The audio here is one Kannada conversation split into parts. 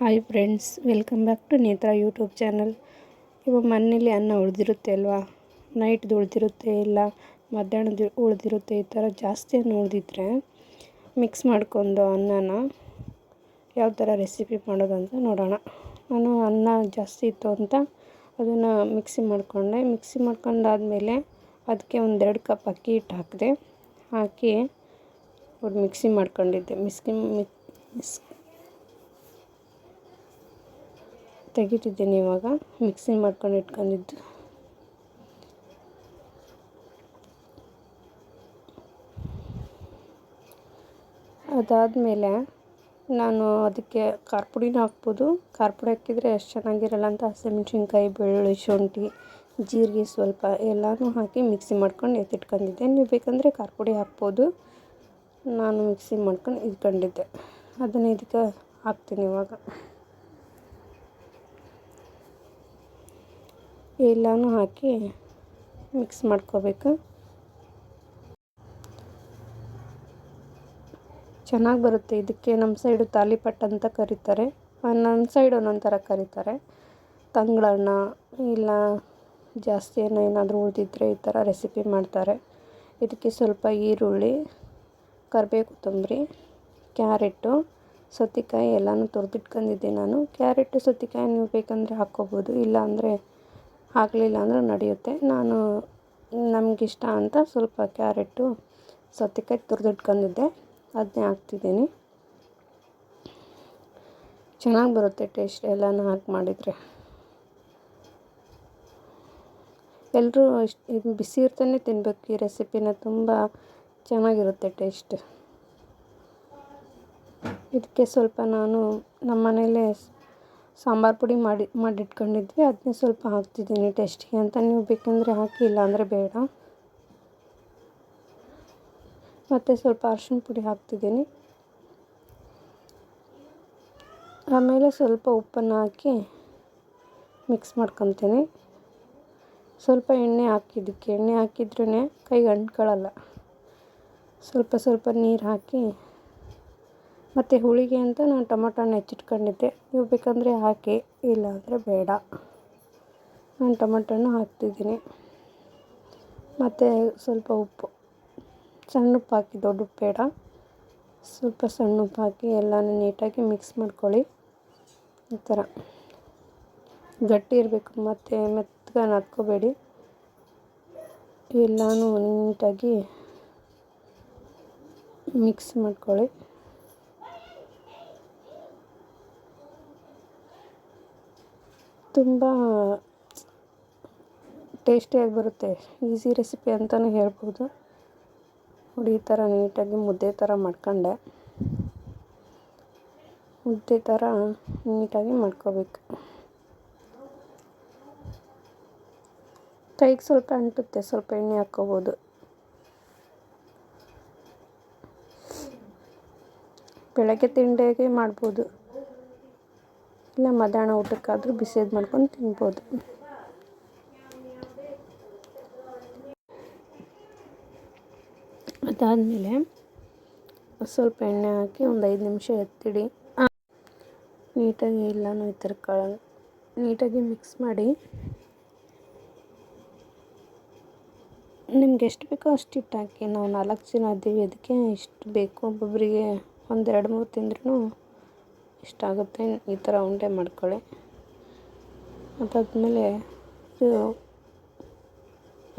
Hi friends welcome back to Netra YouTube channel ಇವಾಗ ಮನೇಲಿ ಅನ್ನ ಉಳಿದಿರುತ್ತೆ ಅಲ್ವಾ? ನೈಟ್ದು ಉಳಿದಿರುತ್ತೆ, ಇಲ್ಲ ಮಧ್ಯಾಹ್ನದ ಉಳಿದಿರುತ್ತೆ, ಈ ಥರ ಜಾಸ್ತಿ ಉಳಿದಿದ್ರೆ ಮಿಕ್ಸ್ ಮಾಡ್ಕೊಂಡು ಅನ್ನನ ಯಾವ ಥರ ರೆಸಿಪಿ ಮಾಡೋದು ಅಂತ ನೋಡೋಣ. ನಾನು ಅನ್ನ ಜಾಸ್ತಿ ಇತ್ತು ಅಂತ ಅದನ್ನು ಮಿಕ್ಸಿ ಮಾಡಿಕೊಂಡೆ. ಮಿಕ್ಸಿ ಮಾಡ್ಕೊಂಡಾದಮೇಲೆ ಅದಕ್ಕೆ ಒಂದೆರಡು ಕಪ್ ಅಕ್ಕಿ ಹಿಟ್ಟು ಹಾಕಿದೆ. ಹಾಕಿ ಮಿಕ್ಸಿ ಮಾಡ್ಕೊಂಡಿದ್ದೆ. ಮಿಸ್ಕಿ ಮಿಕ್ಸ್ ತೆಗಿತಿದ್ದೀನಿ ಇವಾಗ. ಮಿಕ್ಸಿ ಮಾಡ್ಕೊಂಡು ಇಟ್ಕೊಂಡಿದ್ದು. ಅದಾದಮೇಲೆ ನಾನು ಅದಕ್ಕೆ ಖಾರ ಪುಡಿನ ಹಾಕ್ಬೋದು. ಖಾರ ಪುಡಿ ಹಾಕಿದರೆ ಎಷ್ಟು ಚೆನ್ನಾಗಿರಲ್ಲ ಅಂತ ಹಸಿಮೆಣ್ಸಿನ್ಕಾಯಿ ಬೆಳ್ಳುಳ್ಳಿ, ಶುಂಠಿ, ಜೀರಿಗೆ ಸ್ವಲ್ಪ ಎಲ್ಲನೂ ಹಾಕಿ ಮಿಕ್ಸಿ ಮಾಡ್ಕೊಂಡು ಎತ್ತಿಟ್ಕೊಂಡಿದ್ದೆ. ನೀವು ಬೇಕಂದರೆ ಖಾರ ಪುಡಿ ಹಾಕ್ಬೋದು. ನಾನು ಮಿಕ್ಸಿ ಮಾಡ್ಕೊಂಡು ಇದ್ಕೊಂಡಿದ್ದೆ ಅದನ್ನು ಇದಕ್ಕೆ ಹಾಕ್ತೀನಿ ಇವಾಗ. ಎಲ್ಲನೂ ಹಾಕಿ ಮಿಕ್ಸ್ ಮಾಡ್ಕೋಬೇಕು. ಚೆನ್ನಾಗಿ ಬರುತ್ತೆ. ಇದಕ್ಕೆ ನಮ್ಮ ಸೈಡು ತಾಲಿಪಟ್ಟು ಅಂತ ಕರೀತಾರೆ. ನಮ್ಮ ಸೈಡ್ ಒಂದೊಂದು ಥರ ಕರೀತಾರೆ. ತಂಗ್ಳಣ್ಣ ಇಲ್ಲ ಜಾಸ್ತಿ ಏನೋ ಏನಾದರೂ ಉಳಿದಿದ್ರೆ ಈ ಥರ ರೆಸಿಪಿ ಮಾಡ್ತಾರೆ. ಇದಕ್ಕೆ ಸ್ವಲ್ಪ ಈರುಳ್ಳಿ ಕರಿಬೇವು ಕೊತ್ತಂಬರಿ ಕ್ಯಾರೆಟು ಸೌತೆಕಾಯಿ ಎಲ್ಲನೂ ತುರಿದಿಟ್ಕೊಂಡಿದ್ದೆ ನಾನು. ಕ್ಯಾರೆಟು ಸೌತೆಕಾಯಿ ನೀವು ಬೇಕಂದರೆ ಹಾಕ್ಕೋಬೋದು. ಇಲ್ಲ ಅಂದರೆ ಹಾಕಲಿಲ್ಲ ಅಂದರೆ ನಡೆಯುತ್ತೆ. ನಾನು ನಮಗಿಷ್ಟ ಅಂತ ಸ್ವಲ್ಪ ಕ್ಯಾರೆಟು ಸೌತೆಕಾಯಿ ತುರಿದಿಟ್ಕೊಂಡಿದ್ದೆ ಅದನ್ನೇ ಹಾಕ್ತಿದ್ದೀನಿ. ಚೆನ್ನಾಗಿ ಬರುತ್ತೆ ಟೇಸ್ಟ್ ಎಲ್ಲನೂ ಹಾಕಿ ಮಾಡಿದರೆ. ಎಲ್ಲರೂ ಇಷ್ಟು ಇದು ಬಿಸಿ ಇರ್ತಾನೆ ತಿನ್ನಬೇಕು ಈ ರೆಸಿಪಿನ ತುಂಬ ಚೆನ್ನಾಗಿರುತ್ತೆ ಟೇಸ್ಟ್. ಇದಕ್ಕೆ ಸ್ವಲ್ಪ ನಾನು ನಮ್ಮ ಮನೇಲೇ ಸಾಂಬಾರು ಪುಡಿ ಮಾಡಿ, ಮಾಡಿಟ್ಕೊಂಡಿದ್ವಿ. ಅದನ್ನೇ ಸ್ವಲ್ಪ ಹಾಕ್ತಿದ್ದೀನಿ ಟೇಸ್ಟಿಗೆ ಅಂತ. ನೀವು ಬೇಕೆಂದರೆ ಹಾಕಿ ಇಲ್ಲ ಅಂದರೆ ಬೇಡ. ಮತ್ತು ಸ್ವಲ್ಪ ಅರ್ಶಿಣ ಪುಡಿ ಹಾಕ್ತಿದ್ದೀನಿ. ಆಮೇಲೆ ಸ್ವಲ್ಪ ಉಪ್ಪನ್ನು ಹಾಕಿ ಮಿಕ್ಸ್ ಮಾಡ್ಕೊತೀನಿ. ಸ್ವಲ್ಪ ಎಣ್ಣೆ ಹಾಕಿದ್ದಕ್ಕೆ, ಎಣ್ಣೆ ಹಾಕಿದ್ರೇ ಕೈಗೆ ಅಂಟ್ಕೊಳ್ಳಲ್ಲ. ಸ್ವಲ್ಪ ಸ್ವಲ್ಪ ನೀರು ಹಾಕಿ ಮತ್ತು ಹುಳಿಗೆ ಅಂತ ನಾನು ಟೊಮೊಟೊನ ಹೆಚ್ಚಿಟ್ಕೊಂಡಿದ್ದೆ. ನೀವು ಬೇಕಂದರೆ ಹಾಕಿ, ಇಲ್ಲಾಂದರೆ ಬೇಡ. ನಾನು ಟೊಮೊಟೊನ ಹಾಕ್ತಿದ್ದೀನಿ. ಮತ್ತು ಸ್ವಲ್ಪ ಉಪ್ಪು. ಸಣ್ಣ ಉಪ್ಪು ಹಾಕಿ, ದೊಡ್ಡ ಉಪ್ಪು ಬೇಡ. ಸ್ವಲ್ಪ ಸಣ್ಣ ಉಪ್ಪು ಹಾಕಿ ಎಲ್ಲನೂ ನೀಟಾಗಿ ಮಿಕ್ಸ್ ಮಾಡ್ಕೊಳ್ಳಿ. ಈ ಥರ. ಗಟ್ಟಿ ಇರಬೇಕು, ಮತ್ತು ಮೆತ್ತಗೆ ನಾದ್ಕೋಬೇಡಿ. ಎಲ್ಲನೂ ನೀಟಾಗಿ ಮಿಕ್ಸ್ ಮಾಡ್ಕೊಳ್ಳಿ. ತುಂಬ ಟೇಸ್ಟಿಯಾಗಿ ಬರುತ್ತೆ. ಈಸಿ ರೆಸಿಪಿ ಅಂತಲೂ ಹೇಳ್ಬೋದು. ನೋಡಿ ಈ ಥರ ನೀಟಾಗಿ ಮುದ್ದೆ ಥರ ಮಾಡ್ಕೊಂಡೆ. ಮುದ್ದೆ ಥರ ನೀಟಾಗಿ ಮಾಡ್ಕೋಬೇಕು. ಕೈಗೆ ಸ್ವಲ್ಪ ಅಂಟುತ್ತೆ, ಸ್ವಲ್ಪ ಎಣ್ಣೆ ಹಾಕ್ಕೋಬೋದು. ಬೆಳಗ್ಗೆ ತಿಂಡಿಗೆ ಮಾಡ್ಬೋದು. ಇಲ್ಲ ಮಧ್ಯಾಹ್ನ ಊಟಕ್ಕಾದರೂ ಬಿಸಿದು ಮಾಡ್ಕೊಂಡು ತಿನ್ಬೋದು. ಅದಾದಮೇಲೆ ಸ್ವಲ್ಪ ಎಣ್ಣೆ ಹಾಕಿ ಒಂದು ಐದು ನಿಮಿಷ ಎತ್ತಿಡಿ. ನೀಟಾಗಿ ಎಲ್ಲನೂ ಈ ಥರ ಕಳ, ನೀಟಾಗಿ ಮಿಕ್ಸ್ ಮಾಡಿ. ನಿಮ್ಗೆ ಎಷ್ಟು ಬೇಕೋ ಅಷ್ಟು ಹಿಟ್ಟು ಹಾಕಿ, ನಾವು ನಾಲ್ಕು ಜನ ಇದ್ದೀವಿ, ಅದಕ್ಕೆ ಇಷ್ಟು ಬೇಕು ಒಬ್ಬೊಬ್ಬರಿಗೆ ಒಂದೆರಡು ಮೂರು ತಿಂದ್ರೂ ಇಷ್ಟ ಆಗುತ್ತೆ, ಈ ಥರ ಉಂಡೆ ಮಾಡ್ಕೊಳ್ಳಿ. ಅದಾದಮೇಲೆ ಇದು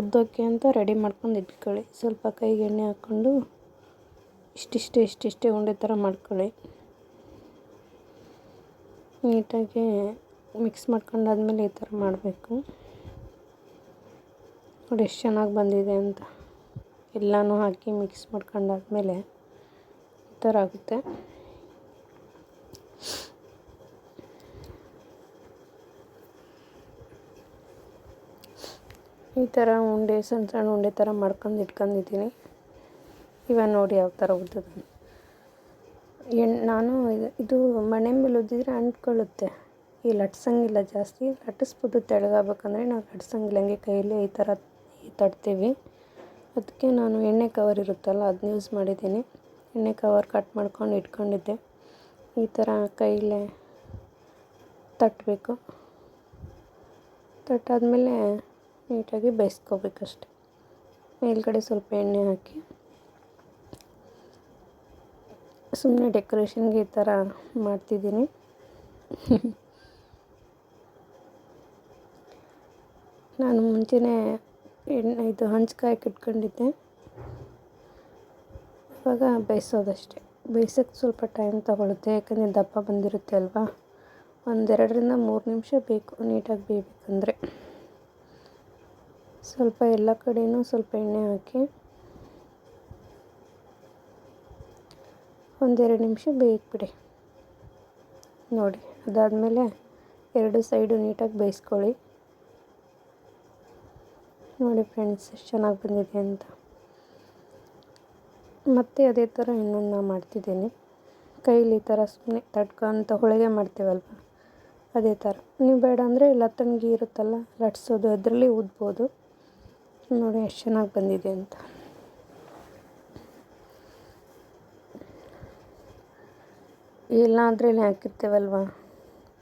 ಉದ್ದಕ್ಕೆ ಅಂತ ರೆಡಿ ಮಾಡ್ಕೊಂಡು ಇಟ್ಕೊಳ್ಳಿ. ಸ್ವಲ್ಪ ಕೈಗೆ ಎಣ್ಣೆ ಹಾಕ್ಕೊಂಡು ಇಷ್ಟಿಷ್ಟೇ ಇಷ್ಟಿಷ್ಟೇ ಉಂಡೆ ಥರ ಮಾಡ್ಕೊಳ್ಳಿ. ನೀಟಾಗಿ ಮಿಕ್ಸ್ ಮಾಡ್ಕೊಂಡಾದ್ಮೇಲೆ ಈ ಥರ ಮಾಡಬೇಕು. ನೋಡಿ ಎಷ್ಟು ಚೆನ್ನಾಗಿ ಬಂದಿದೆ ಅಂತ. ಎಲ್ಲನೂ ಹಾಕಿ ಮಿಕ್ಸ್ ಮಾಡ್ಕೊಂಡಾದ್ಮೇಲೆ ಈ ಥರ ಆಗುತ್ತೆ. ಈ ಥರ ಉಂಡೆ, ಸಣ್ಣ ಸಣ್ಣ ಉಂಡೆ ಥರ ಮಾಡ್ಕೊಂಡು ಇಟ್ಕೊಂಡಿದ್ದೀನಿ. ಇವಾಗ ನೋಡಿ ಯಾವ ಥರ ಉದ್ದದ ನಾನು ಇದು ಮಣೆ ಮೇಲೆ ಉದ್ದಿದ್ರೆ ಅಂಟ್ಕೊಳ್ಳುತ್ತೆ. ಈ ಲಟ್ಸಂಗಿಲ್ಲ ಜಾಸ್ತಿ. ಲಟ್ಟಿಸ್ಬೋದು ತೆಳಗಾಗಬೇಕಂದ್ರೆ ನಾವು ಲಟ್ಸಂಗಿಲ್ಲ, ಹಂಗೆ ಕೈಯಲ್ಲಿ ಈ ಥರ ತಡ್ತೀವಿ ಅದಕ್ಕೆ ನಾನು ಎಣ್ಣೆ ಕವರ್ ಇರುತ್ತಲ್ಲ ಅದನ್ನ ಯೂಸ್ ಮಾಡಿದ್ದೀನಿ. ಎಣ್ಣೆ ಕವರ್ ಕಟ್ ಮಾಡ್ಕೊಂಡು ಇಟ್ಕೊಂಡಿದ್ದೆ. ಈ ಥರ ಕೈಲೇ ತಟ್ಟಬೇಕು ತಟ್ಟಾದಮೇಲೆ ನೀಟಾಗಿ ಬೇಯಿಸ್ಕೋಬೇಕಷ್ಟೆ. ಮೇಲ್ಗಡೆ ಸ್ವಲ್ಪ ಎಣ್ಣೆ ಹಾಕಿ. ಸುಮ್ಮನೆ ಡೆಕೋರೇಷನ್ಗೆ ಈ ಥರ ಮಾಡ್ತಿದ್ದೀನಿ. ನಾನು ಮುಂಚೆನೇ ಎಣ್ಣೆ ಇದು ಹಂಚ್ಕಾಯಕ್ಕೆ ಇಟ್ಕೊಂಡಿದ್ದೆ ಇವಾಗ ಬೇಯಿಸೋದಷ್ಟೆ. ಬೇಯಿಸೋಕ್ಕೆ ಸ್ವಲ್ಪ ಟೈಮ್ ತಗೊಳುತ್ತೆ, ಯಾಕಂದರೆ ದಪ್ಪ ಬಂದಿರುತ್ತೆ ಅಲ್ವಾ? ಒಂದೆರಡರಿಂದ ಮೂರು ನಿಮಿಷ ಬೇಕು, ನೀಟಾಗಿ ಬೇಯಬೇಕಂದ್ರೆ. ಸ್ವಲ್ಪ ಎಲ್ಲ ಕಡೆಯೂ ಸ್ವಲ್ಪ ಎಣ್ಣೆ ಹಾಕಿ ಒಂದೆರಡು ನಿಮಿಷ ಬೇಯಿಸ್ಬಿಡಿ ಬಿಡಿ. ನೋಡಿ, ಅದಾದಮೇಲೆ ಎರಡು ಸೈಡು ನೀಟಾಗಿ ಬೇಯಿಸ್ಕೊಳ್ಳಿ. ನೋಡಿ ಫ್ರೆಂಡ್ಸ್, ಎಷ್ಟು ಚೆನ್ನಾಗಿ ಬಂದಿದೆ ಅಂತ. ಮತ್ತೆ ಅದೇ ಥರ ಇನ್ನೊಂದು ಮಾಡ್ತಿದ್ದೀನಿ. ಕೈಲಿ ಈ ಥರ ಸುಮ್ಮನೆ ತಡ್ಕೊಂತ ಹೋಳಿಗೆ ಮಾಡ್ತೀವಲ್ವ? ಅದೇ ಥರ. ನೀವು ಬೇಡ ಅಂದರೆ ಲತ್ತಣಿಗೆ ಇರುತ್ತಲ್ಲ, ಲಟ್ಸೋದು, ಅದರಲ್ಲಿ ಊದ್ಬೋದು ನೋಡಿ ಎಷ್ಟು ಚೆನ್ನಾಗಿ ಬಂದಿದೆ ಅಂತ. ಎಲ್ಲ ಅದರಲ್ಲಿ ಹಾಕಿರ್ತೀವಲ್ವ?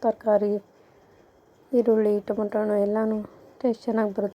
ತರಕಾರಿ, ಈರುಳ್ಳಿ, ಟೊಮೊಟೊ ಹಣ್ಣು ಎಲ್ಲನೂ ಟೇಸ್ಟ್ ಚೆನ್ನಾಗಿ ಬರುತ್ತೆ.